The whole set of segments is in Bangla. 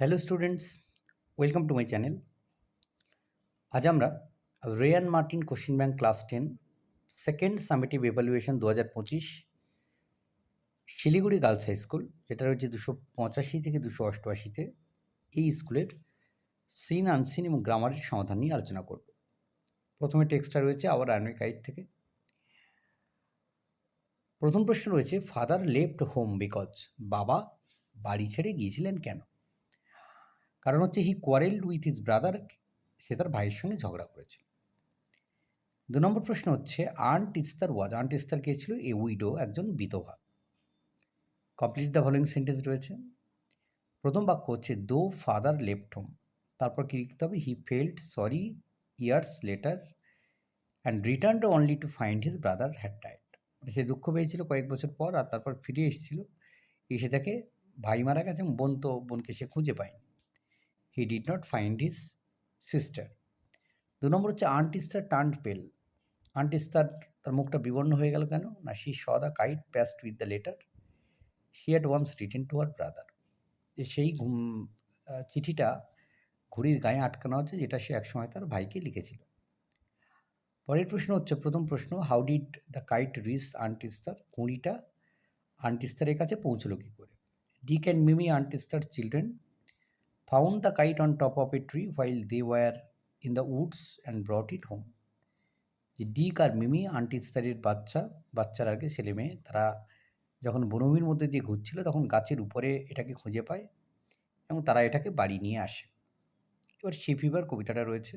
Hello students, welcome to my channel. আজ আমরা Ray and Martin question bank class ten, second summative evaluation দু হাজার পঁচিশ, শিলিগুড়ি গার্লস হাই স্কুল, যেটা রয়েছে দুশো পঁচাশি থেকে দুশো অষ্টআশিতে এই স্কুলের সিন, আনসিন এবং গ্রামারের সমাধান নিয়ে আলোচনা করব। প্রথমে টেক্সটটা রয়েছে আবার আয়নিক গাইড থেকে। প্রথম প্রশ্ন রয়েছে ফাদার লেফট হোম বিকজ বাবা বাড়ি ছেড়ে গিয়েছিলেন কেন? কারণ হচ্ছে he quarrel with his brother সে তার ভাইয়ের সঙ্গে ঝগড়া করেছিল। দু নম্বর প্রশ্ন হচ্ছে আন্ট ইস্তার ওয়াজ আন্ট ইস্তার কে ছিল? এ উইডো একজন বিধবা। কমপ্লিট দ্য ফলোয়িং সেন্টেন্স রয়েছে। প্রথম বাক্য হচ্ছে দো ফাদার লেফট হোম তারপর কী লিখতে হবে? He felt sorry years later and return only to find his brother had died সে দুঃখ পেয়েছিল কয়েক বছর পর আর তারপর ফিরে এসেছিল। এসে তাকে ভাই মারা গেছে বোন তো, বোনকে সে খুঁজে পায়নি। He did not find his sister দু নম্বর হচ্ছে Aunt Esther turn pale. Aunt Esther তার মুখটা বিবর্ণ হয়ে গেল কেন? না she saw the kite past with the letter she had once written to her brother সেই চিঠিটা ঘুড়ির গায়ে আটকানো হচ্ছে যেটা সে একসময় তার ভাইকে লিখেছিল। পরের প্রশ্ন হচ্ছে, প্রথম প্রশ্ন how did the kite reach Aunt Esther ঘুড়িটা আন্টিস্তারের কাছে পৌঁছলো কী করে? Dee and Mimi Aunt Esther children found the kite on top of a tree while they were in the woods and brought it home. যে ডিক আর মিমি আন্টি ইস্তারির বাচ্চা, বাচ্চার আগে ছেলে মেয়ে, তারা যখন বনভূমির মধ্যে দিয়ে ঘুরছিল, তখন গাছের উপরে এটাকে খুঁজে পায় এবং তারা এটাকে বাড়ি নিয়ে আসে। এবার সে ফিভার কবিতাটা রয়েছে।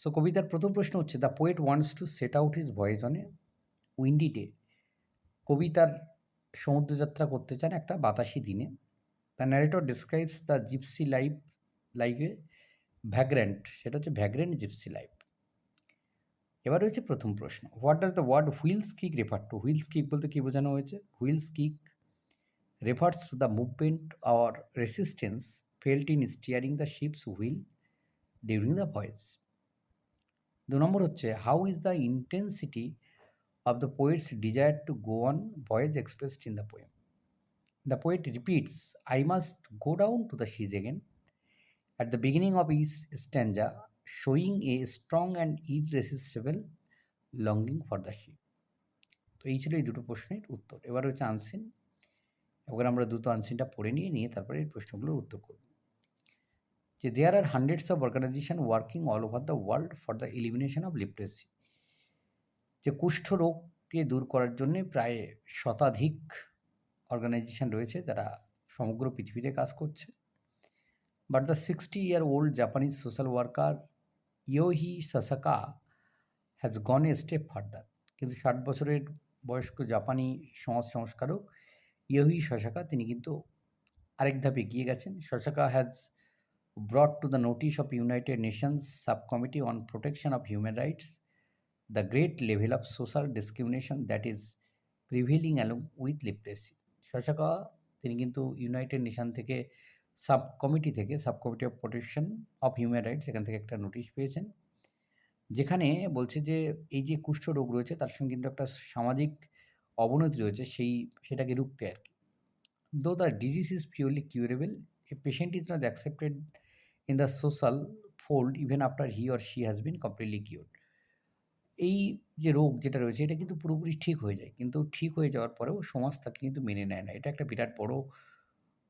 সো কবিতার প্রথম প্রশ্ন হচ্ছে the poet wants to set out his voyage on a windy day কবিতার সমুদ্রযাত্রা করতে চান একটা বাতাসি দিনে। The narrator describes the gypsy life like a vagrant সেটা হচ্ছে ভ্যাগ্রেন্ট জিপসি লাইফ এবার রয়েছে প্রথম প্রশ্ন। What does the word wheel's kick refer to wheel's kick বলতে কী বোঝানো হয়েছে? Wheel's kick refers to the movement or resistance felt in steering the ship's wheel during the voyage দু নম্বর হচ্ছে how is the intensity of the poet's desire to go on voyage expressed in the poem The poet repeats, I must go down to the seas again. At the beginning of each stanza, showing a strong and irresistible longing for the sea. তো এই ছিল এই দুটো প্রশ্নের উত্তর। এবার হচ্ছে আনসিন এবার আমরা দুটো আনসিনটা পড়ে নিয়ে নিয়ে তারপরে এই প্রশ্নগুলোর উত্তর করব। যে there are hundreds of organisation working all over the world for the elimination of leprosy যে কুষ্ঠ রোগকে দূর করার জন্য প্রায় শতাধিক অর্গানাইজেশন রয়েছে যারা সমগ্র পৃথিবীতে কাজ করছে। But the sixty year old Japanese social worker Yohei Sasakawa has gone a step further কিন্তু ষাট বছরের বয়স্ক জাপানি সমাজ সংস্কারক ইয়োহি শশাকা তিনি কিন্তু আরেক ধাপ এগিয়ে গেছেন। Sasakawa has brought to the notice of United Nations sub committee on protection of human rights the great level of social discrimination that is prevailing along with Sasakawa তিনি কিন্তু ইউনাইটেড নেশন থেকে সাব কমিটি থেকে sub committee of protection of human rights এখান থেকে একটা নোটিশ পেয়েছেন। যেখানে বলছে যে, এই যে কুষ্ঠ রোগ রয়েছে, তার সঙ্গে কিন্তু একটা সামাজিক অবনতি রয়েছে, সেই, সেটাকে রুখতে আর কি। Though the disease is purely curable a patient is not accepted in the social fold even after he or she has been completely cured এই যে রোগ যেটা রয়েছে, এটা কিন্তু পুরোপুরি ঠিক হয়ে যায়। কিন্তু ঠিক হয়ে যাওয়ার পরেও সমাজ তাকে কিন্তু মেনে নেয় না। এটা একটা বিরাট বড়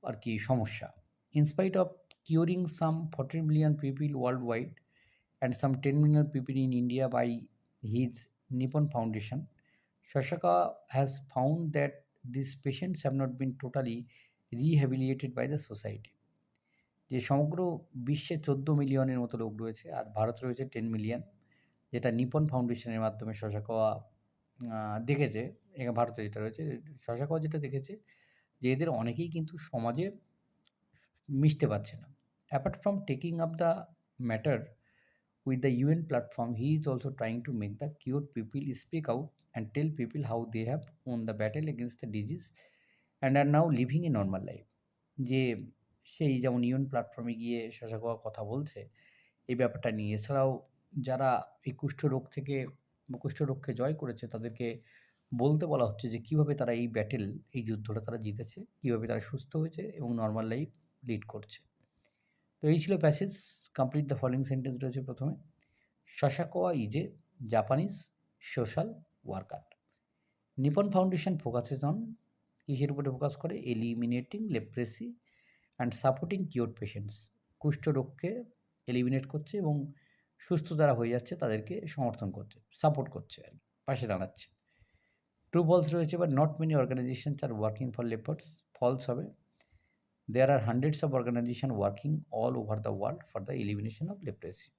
আর কি সমস্যা। In spite of curing some fourteen million people worldwide and some ten million people in India by his Nippon Foundation Sasakawa has found that this patients have not been totally rehabilitated by the society যে সমগ্র বিশ্বে চোদ্দ মিলিয়নের মতো লোক রয়েছে, আর ভারত রয়েছে টেন মিলিয়ন যেটা নিপন ফাউন্ডেশনের মাধ্যমে শশাকোয়া দেখেছে, এখানে ভারতে যেটা রয়েছে শশাকোয়া যেটা দেখেছে, যে এদের অনেকেই কিন্তু সমাজে মিশতে পারছে না। Apart from taking up the matter with the UN platform he is also trying to make the cure people speak out and tell people how they have won the battle against the disease and are now living a normal life যে সেই যেমন ইউএন প্ল্যাটফর্মে গিয়ে শশাকোয়া কথা বলছে, এই ব্যাপারটা নিয়ে। এছাড়াও যারা এই কুষ্ঠরোগ থেকে, কুষ্ঠরোগকে জয় করেছে, তাদেরকে বলতে বলা হচ্ছে যে, কীভাবে তারা এই ব্যাটেল এই যুদ্ধটা তারা জিতেছে, কীভাবে তারা সুস্থ হয়েছে এবং নর্মাল লাইফ লিড করছে। তো এই ছিল passage complete the following sentence রয়েছে প্রথমে। Sasakawa is a Japanese social worker Nippon Foundation focuses on কিসের উপরে ফোকাস করে? Eliminating leprosy and supporting cure patients কুষ্ঠরোগকে eliminate করছে এবং সুস্থ যারা হয়ে যাচ্ছে তাদেরকে সমর্থন করছে সাপোর্ট করছে আর পাশে দাঁড়াচ্ছে। ট্রু ফলস রয়েছে but not many organisations are working for lepers false হবে। There are hundreds of organisation working all over the world for the elimination of leprosy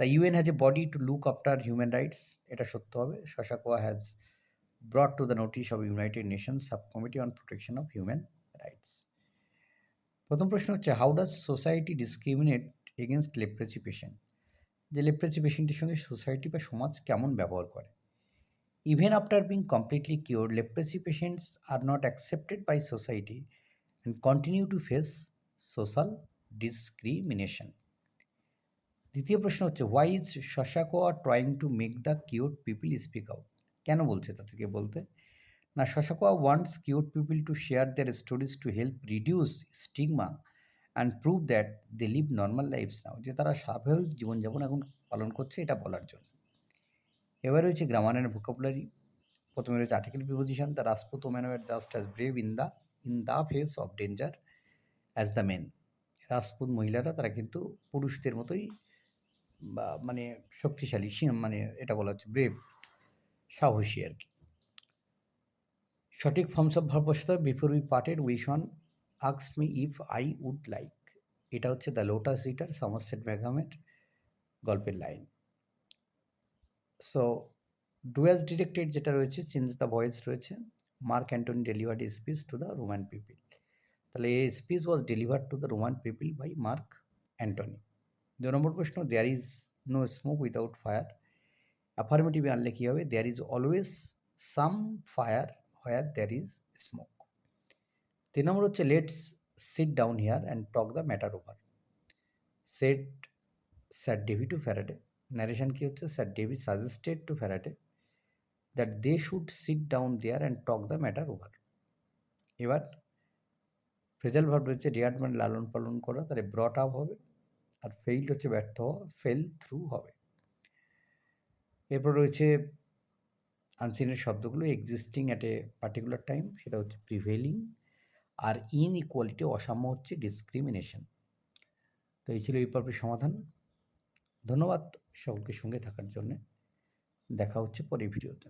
the UN has a body to look after human rights এটা সত্য হবে। Sasakawa has brought to the notice of United Nations sub committee on protection of human rights প্রথম প্রশ্ন হচ্ছে how does society discriminate against leprosy patient যে লেপ্রেসি পেশেন্টের সঙ্গে সোসাইটি বা সমাজ কেমন ব্যবহার করে? Even after being completely cure leprosy patients are not accepted by society and continue to face social discrimination দ্বিতীয় প্রশ্ন হচ্ছে why is Sasakawa trying to make the cure people speak out কেন বলছে তাদেরকে বলতে? না Sasakawa wants cure people to share their stories to help reduce stigma and prove that they live normal lifes now যে তারা স্বাভাবিক জীবনযাপন এখন পালন করছে এটা বলার জন্য। এবার রয়েছে গ্রামার অ্যান্ড ভোকাবুলারি প্রথমে রয়েছে article preposition the Rajput woman were just as brave in the in the face of danger as the men Rajput মহিলারা তারা কিন্তু পুরুষদের মতোই, বা মানে শক্তিশালী মানে এটা বলা হচ্ছে ব্রেভ সাহসী আর কি। সঠিক ফর্মস অফ ভার্ব বসতে before we parted one আক্স me if I would like এটা হচ্ছে দ্য লোটাস রিটার সামারসেট ম্যাগামের গল্পের লাইন সো ডুয়াস ডিরেক্টেড যেটা রয়েছে চেঞ্জ দ্য ভয়েস রয়েছে Mark Antony delivered speech to the Roman people তাহলে এই speech was delivered to the Roman people by Mark Antony দু নম্বর প্রশ্ন there is no smoke without fire অ্যাফার্মেটিভে আনলে কী হবে? There is always some fire where there is smoke তিন নম্বর হচ্ছে let's sit down here and talk the matter over said Sir Davy to Faraday narration কী হচ্ছে? Sir Davy suggested to Faraday that they should sit down there and talk the matter over এবার ফ্রেজাল ভাব হচ্ছে রিয়ার্ড মানে লালন পালন করা, তাহলে ব্রট আপ হবে আর ফেইল্ড হচ্ছে ব্যর্থ ফেল থ্রু হবে। এরপর রয়েছে আনসিনের শব্দগুলো existing at a particular time সেটা হচ্ছে প্রিভেলিং আর ইনইকুয়ালিটি অসাম্য হচ্ছে ডিসক্রিমিনেশন তো এই ছিল এই পর্বের সমাধান। ধন্যবাদ সকলকে সঙ্গে থাকার জন্যে। দেখা হচ্ছে পরের ভিডিওতে।